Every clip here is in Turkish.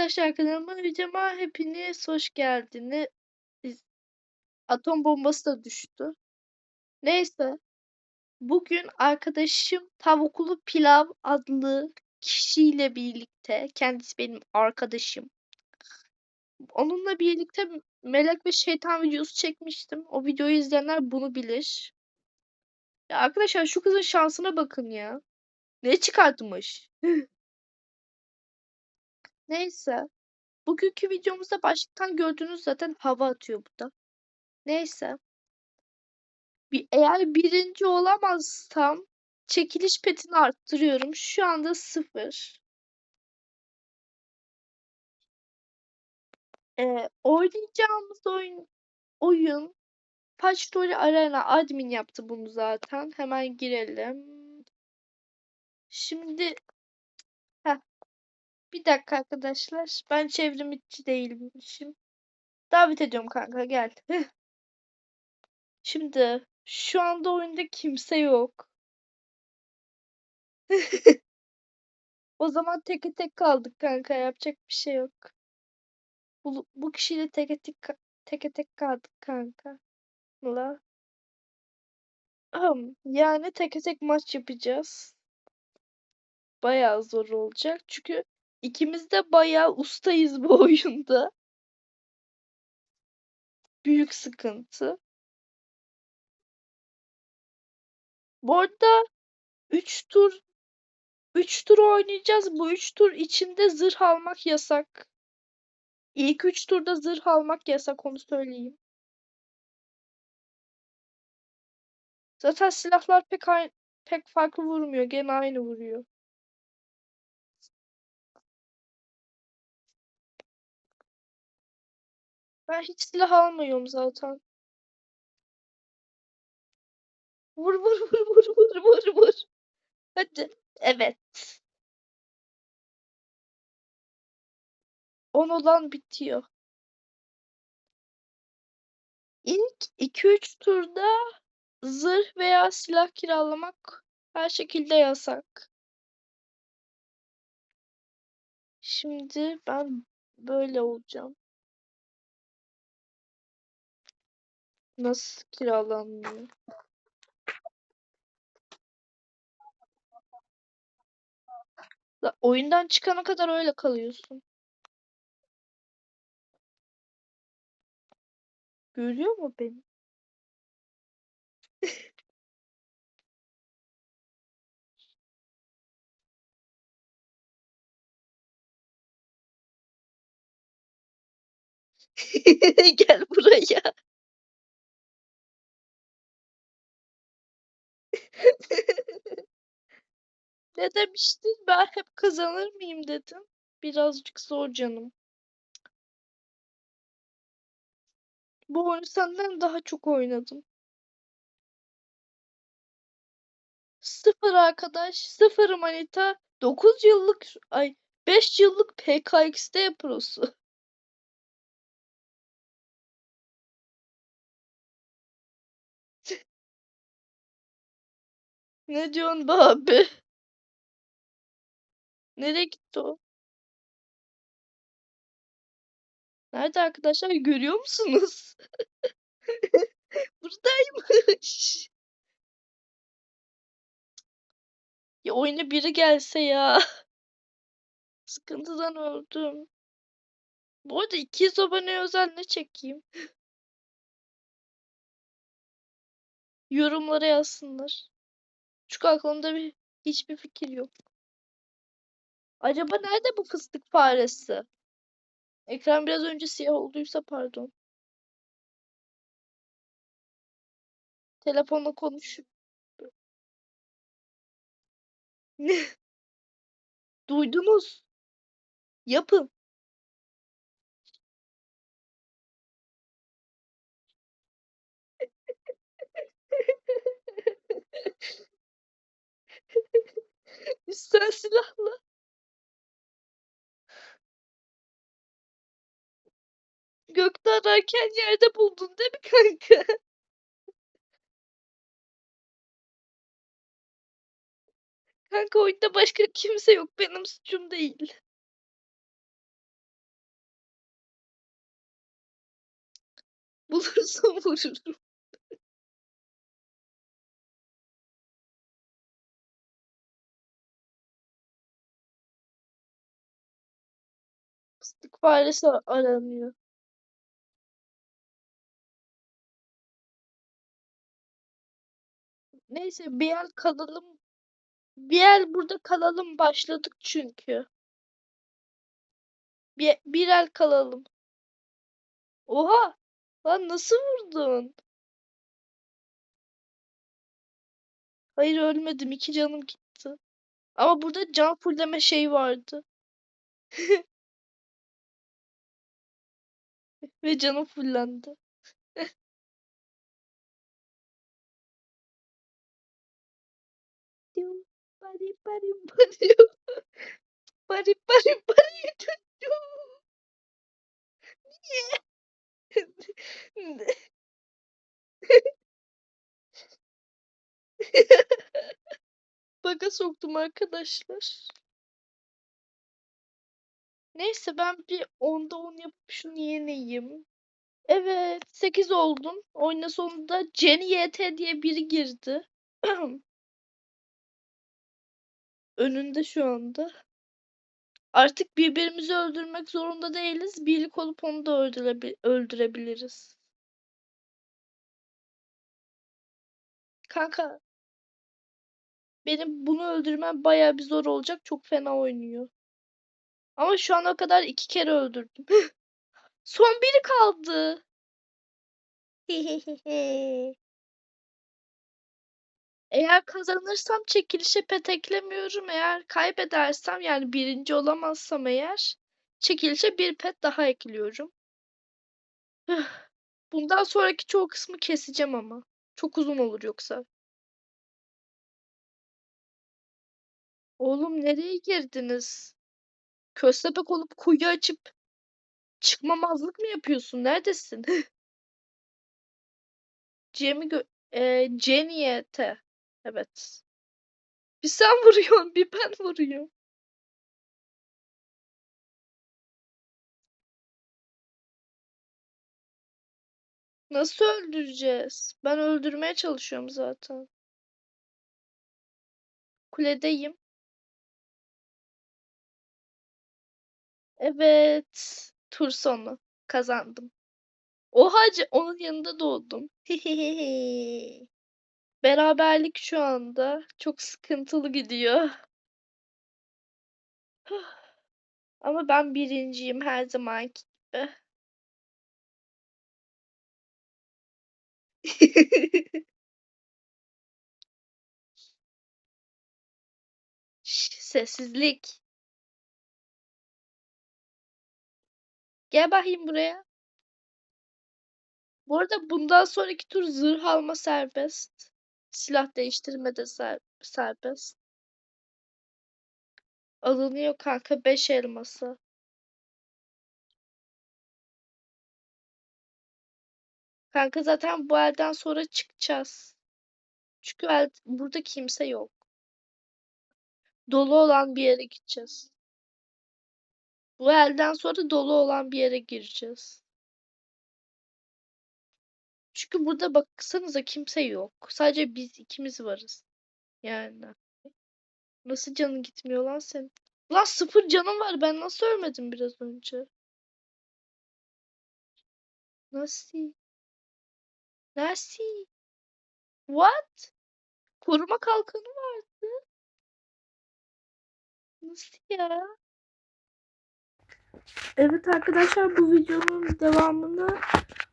Arkadaşlar kanalıma videoma hepiniz hoş geldiniz. Atom bombası da düştü. Neyse. Bugün arkadaşım Tavuklu Pilav adlı kişiyle birlikte, kendisi benim arkadaşım. Onunla birlikte Melek ve Şeytan videosu çekmiştim. O videoyu izleyenler bunu bilir. Ya arkadaşlar şu kızın şansına bakın ya. Ne çıkartmış? Neyse. Bugünkü videomuzda başlıktan gördüğünüz zaten hava atıyor bu da. Neyse. Bir, eğer birinci olamazsam çekiliş petini arttırıyorum. Şu anda sıfır. Ee, oynayacağımız oyun oyun Patch Arena admin yaptı bunu zaten. Hemen girelim. Şimdi. Bir dakika arkadaşlar. Ben çevrimiçi değilmişim. Davet ediyorum kanka gel. Şimdi şu anda oyunda kimse yok. O zaman teke tek kaldık kanka. Yapacak bir şey yok. Bu, bu kişiyle teke tek teke tek kaldık kanka. La. Yani teke tek maç yapacağız. Bayağı zor olacak. Çünkü ikimiz de bayağı ustayız bu oyunda. Büyük sıkıntı. Bu arada 3 tur 3 tur oynayacağız. Bu 3 tur içinde zırh almak yasak. İlk 3 turda zırh almak yasak onu söyleyeyim. Zaten silahlar pek pek farklı vurmuyor. Gene aynı vuruyor. Ben hiç silah almıyorum zaten. Vur vur vur vur vur vur vur. Hadi. Evet. 10 olan bitiyor. İlk 2-3 turda zırh veya silah kiralamak her şekilde yasak. Şimdi ben böyle olacağım. Nasıl kiralanmıyor? La, oyundan çıkana kadar öyle kalıyorsun. Görüyor mu beni? Gel buraya. Ne demiştin? Ben hep kazanır mıyım dedim. Birazcık zor canım. Bu oyunu senden daha çok oynadım. Sıfır arkadaş, sıfır manita, 9 yıllık, ay 5 yıllık PKX'de prosu. Ne diyorsun be abi? Nereye gitti o? Nerede arkadaşlar görüyor musunuz? Buradaymış. Ya oyuna biri gelse ya. Sıkıntıdan öldüm. Bu arada 200 abone özel ne çekeyim? Yorumlara yazsınlar. Çünkü aklımda bir hiçbir fikir yok. Acaba nerede bu fıstık faresi? Ekran biraz önce siyah olduysa pardon. Telefonla konuşup Ne? Duydunuz. Yapın. Üstten silahla. Gökte ararken yerde buldun değil mi kanka? Kanka oyunda başka kimse yok. Benim suçum değil. Bulursam vururum. Faresi aranıyor. Neyse bir el kalalım. Bir el burada kalalım başladık çünkü. Bir, bir el kalalım. Oha! Lan nasıl vurdun? Hayır ölmedim. iki canım gitti. Ama burada can fulleme şey vardı. Ve canım fullendi. Bari bari bari. Bari bari bari? Baga soktum arkadaşlar. Neyse ben bir onda 10 yapıp şunu yeneyim. Evet 8 oldum. Oyuna sonunda Jenny YT diye biri girdi. Önünde şu anda. Artık birbirimizi öldürmek zorunda değiliz. Birlik olup onu da öldürebi- öldürebiliriz. Kanka benim bunu öldürmem bayağı bir zor olacak. Çok fena oynuyor. Ama şu ana kadar iki kere öldürdüm. Son biri kaldı. Eğer kazanırsam çekilişe pet eklemiyorum. Eğer kaybedersem yani birinci olamazsam eğer çekilişe bir pet daha ekliyorum. Bundan sonraki çoğu kısmı keseceğim ama. Çok uzun olur yoksa. Oğlum nereye girdiniz? Köstebek olup kuyu açıp çıkmamazlık mı yapıyorsun? Neredesin? Cem'i e, Jenny'e Evet. Bir sen vuruyorsun, bir ben vuruyorum. Nasıl öldüreceğiz? Ben öldürmeye çalışıyorum zaten. Kuledeyim. Evet. Tur sonu. Kazandım. Oha onun yanında doğdum. Beraberlik şu anda çok sıkıntılı gidiyor. Ama ben birinciyim her zamanki gibi. Sessizlik. Gel bakayım buraya. Bu arada bundan sonraki tur zırh alma serbest. Silah değiştirme de ser- serbest. Alınıyor kanka 5 elması. Kanka zaten bu elden sonra çıkacağız. Çünkü el, burada kimse yok. Dolu olan bir yere gideceğiz. Bu elden sonra dolu olan bir yere gireceğiz. Çünkü burada baksanıza kimse yok. Sadece biz ikimiz varız. Yani. Nasıl canın gitmiyor lan sen? Lan sıfır canım var. Ben nasıl ölmedim biraz önce? Nasıl? Nasıl? What? Koruma kalkanı vardı. Nasıl ya? Evet arkadaşlar bu videonun devamını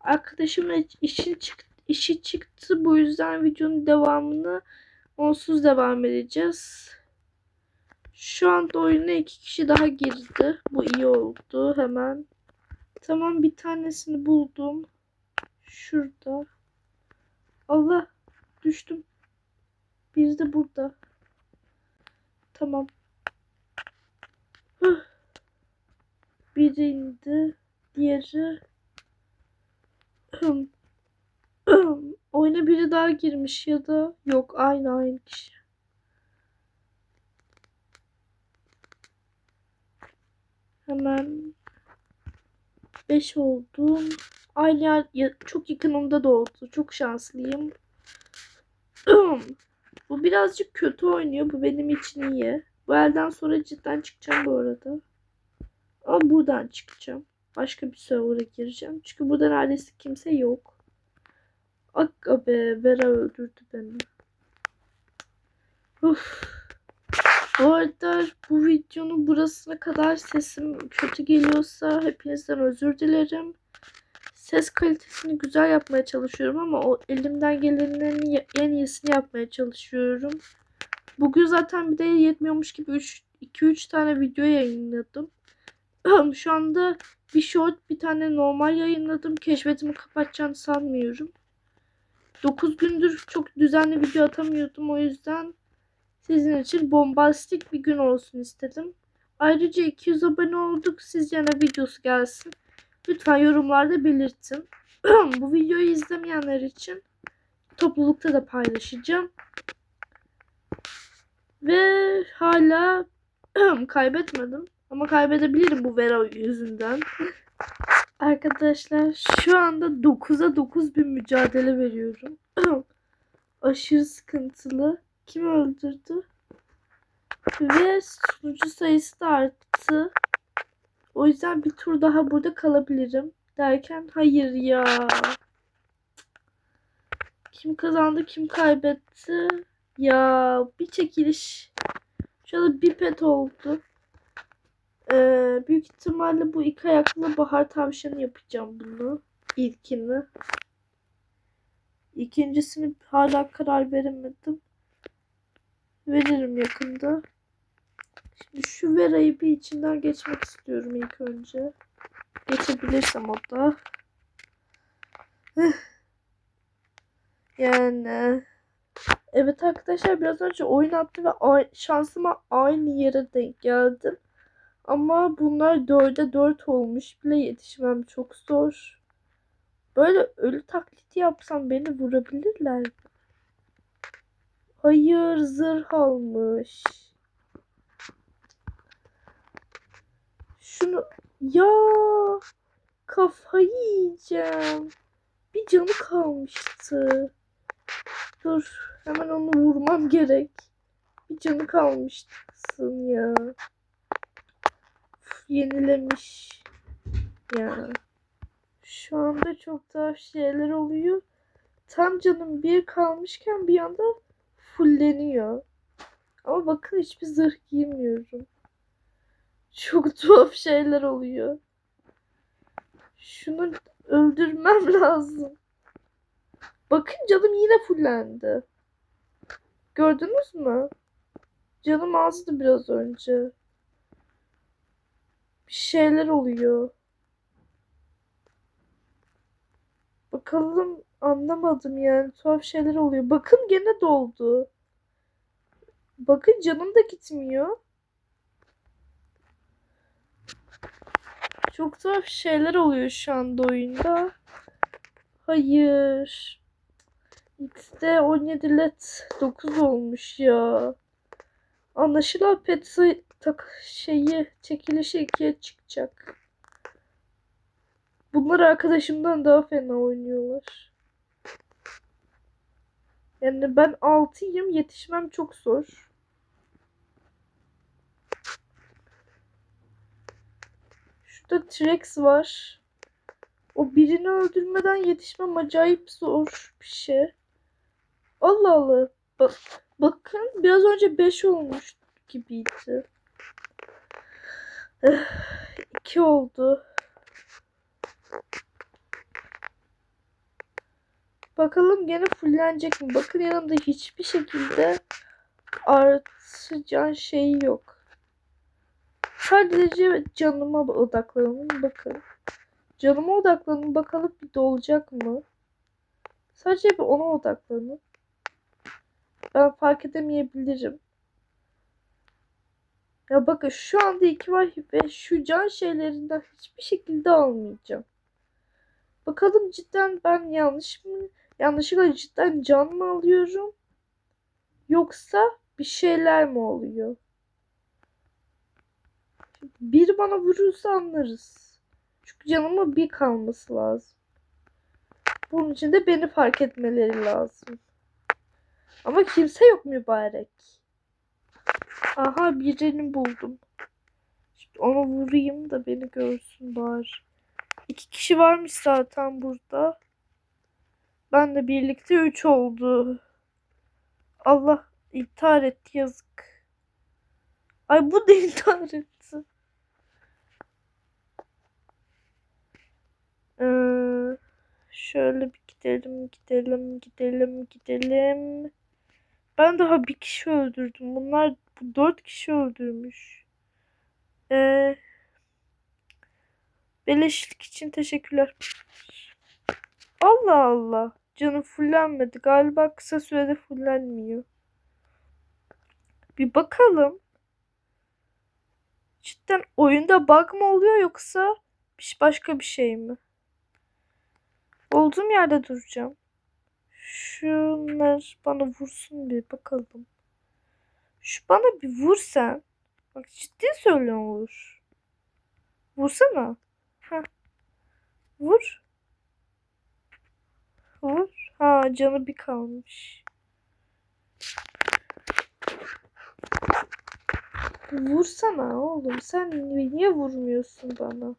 arkadaşımla işi çıktı, işi çıktı. Bu yüzden videonun devamını onsuz devam edeceğiz. Şu anda oyuna iki kişi daha girdi. Bu iyi oldu hemen. Tamam bir tanesini buldum. Şurada. Allah düştüm. Bir de burada. Tamam. Hıh. Biri indi. Diğeri. Oyuna biri daha girmiş ya da yok aynı aynı kişi. Hemen 5 oldum. aynı yer ya- çok yakınımda da oldu. Çok şanslıyım. Bu birazcık kötü oynuyor. Bu benim için iyi. Bu elden sonra cidden çıkacağım bu arada. Ama buradan çıkacağım. Başka bir server'a gireceğim. Çünkü burada neredeyse kimse yok. Aga be Vera öldürdü beni. Uf. Bu arada bu videonun burasına kadar sesim kötü geliyorsa hepinizden özür dilerim. Ses kalitesini güzel yapmaya çalışıyorum ama o elimden gelenin en iyisini yapmaya çalışıyorum. Bugün zaten bir de yetmiyormuş gibi 2-3 tane video yayınladım. Şu anda bir short bir tane normal yayınladım. Keşfetimi kapatacağını sanmıyorum. 9 gündür çok düzenli video atamıyordum o yüzden sizin için bombastik bir gün olsun istedim. Ayrıca 200 abone olduk. Sizce ne videosu gelsin? Lütfen yorumlarda belirtin. Bu videoyu izlemeyenler için toplulukta da paylaşacağım. Ve hala kaybetmedim. Ama kaybedebilirim bu Vera yüzünden. Arkadaşlar şu anda 9'a 9 bir mücadele veriyorum. Aşırı sıkıntılı. Kim öldürdü? Ve sunucu sayısı da arttı. O yüzden bir tur daha burada kalabilirim. Derken hayır ya. Kim kazandı kim kaybetti? Ya bir çekiliş. Anda bir pet oldu. Ee, büyük ihtimalle bu iki ayaklı bahar tavşanı yapacağım bunu. İlkini. İkincisini hala karar veremedim. Veririm yakında. Şimdi şu Vera'yı bir içinden geçmek istiyorum ilk önce. Geçebilirsem o da. Yani evet arkadaşlar biraz önce oyun attım ve şansıma aynı yere denk geldim. Ama bunlar dörde dört olmuş bile yetişmem çok zor. Böyle ölü taklidi yapsam beni vurabilirler? Hayır zırh almış. Şunu ya kafayı yiyeceğim. Bir canı kalmıştı. Dur hemen onu vurmam gerek. Bir canı kalmıştı kızın ya. Yenilemiş. Ya. Şu anda çok tuhaf şeyler oluyor. Tam canım bir kalmışken bir anda fulleniyor. Ama bakın hiçbir zırh giymiyorum. Çok tuhaf şeyler oluyor. Şunu öldürmem lazım. Bakın canım yine fullendi. Gördünüz mü? Canım azdı biraz önce. Şeyler oluyor. Bakalım anlamadım yani. Tuhaf şeyler oluyor. Bakın gene doldu. Bakın canım da gitmiyor. Çok tuhaf şeyler oluyor şu anda oyunda. Hayır. X'de 17 led 9 olmuş ya. Anlaşılan pet tak şeyi çekilişi ikiye çıkacak. Bunlar arkadaşımdan daha fena oynuyorlar. Yani ben 6'yım yetişmem çok zor. Şurada T-Rex var. O birini öldürmeden yetişmem acayip zor bir şey. Allah Allah. Bak, bakın biraz önce 5 olmuş gibiydi. 2 oldu. Bakalım gene fullenecek mi? Bakın yanımda hiçbir şekilde artacağın şey yok. Sadece canıma odaklanın. Bakın. Canıma odaklanın. Bakalım bir dolacak mı? Sadece bir ona odaklanın. Ben fark edemeyebilirim. Ya bakın şu anda iki var ve şu can şeylerinden hiçbir şekilde almayacağım. Bakalım cidden ben yanlış mı yanlışlıkla cidden can mı alıyorum? Yoksa bir şeyler mi oluyor? Bir bana vurursa anlarız. Çünkü canıma bir kalması lazım. Bunun için de beni fark etmeleri lazım. Ama kimse yok mübarek. Aha birini buldum. Şimdi onu vurayım da beni görsün bari. İki kişi varmış zaten burada. Ben de birlikte üç oldu. Allah intihar etti yazık. Ay bu da intihar etti. Ee, şöyle bir gidelim, gidelim, gidelim, gidelim. Ben daha bir kişi öldürdüm. Bunlar bu dört kişi öldürmüş. Ee, beleşlik için teşekkürler. Allah Allah. Canım fullenmedi. Galiba kısa sürede fullenmiyor. Bir bakalım. Cidden oyunda bug mı oluyor yoksa başka bir şey mi? Olduğum yerde duracağım. Şunlar bana vursun bir bakalım. Şu bana bir vur sen. Bak ciddi söylüyorum vur. Vursana. Heh. Vur. Vur. Ha canı bir kalmış. Vursana oğlum. Sen niye vurmuyorsun bana?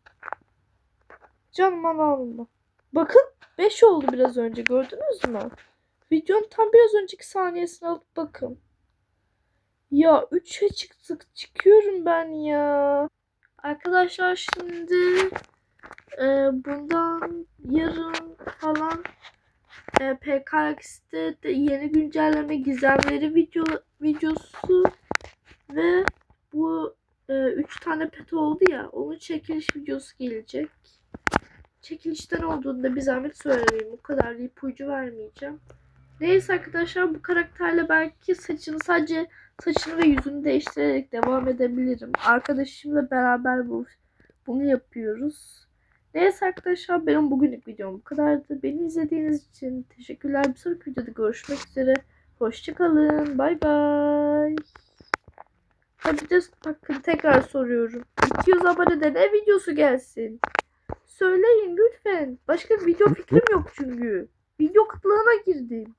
Canım alma. Bakın 5 oldu biraz önce gördünüz mü? Videonun tam biraz önceki saniyesini alıp bakın. Ya 3'e çıktık. Çıkıyorum ben ya. Arkadaşlar şimdi e, bundan yarın falan e, PKX'de de yeni güncelleme gizemleri video videosu ve bu 3 tane pet oldu ya onun çekiliş videosu gelecek. Çekilişten olduğunda bir zahmet söyleyeyim. O kadar da ipucu vermeyeceğim. Neyse arkadaşlar bu karakterle belki saçını sadece saçını ve yüzünü değiştirerek devam edebilirim. Arkadaşımla beraber bu bunu yapıyoruz. Neyse arkadaşlar benim bugünlük videom bu kadardı. Beni izlediğiniz için teşekkürler. Bir sonraki videoda görüşmek üzere. Hoşçakalın. Bay bay. Ha bir de bakın tekrar soruyorum. 200 abonede ne videosu gelsin? Söyleyin lütfen. Başka video fikrim yok çünkü. Video kıtlığına girdim.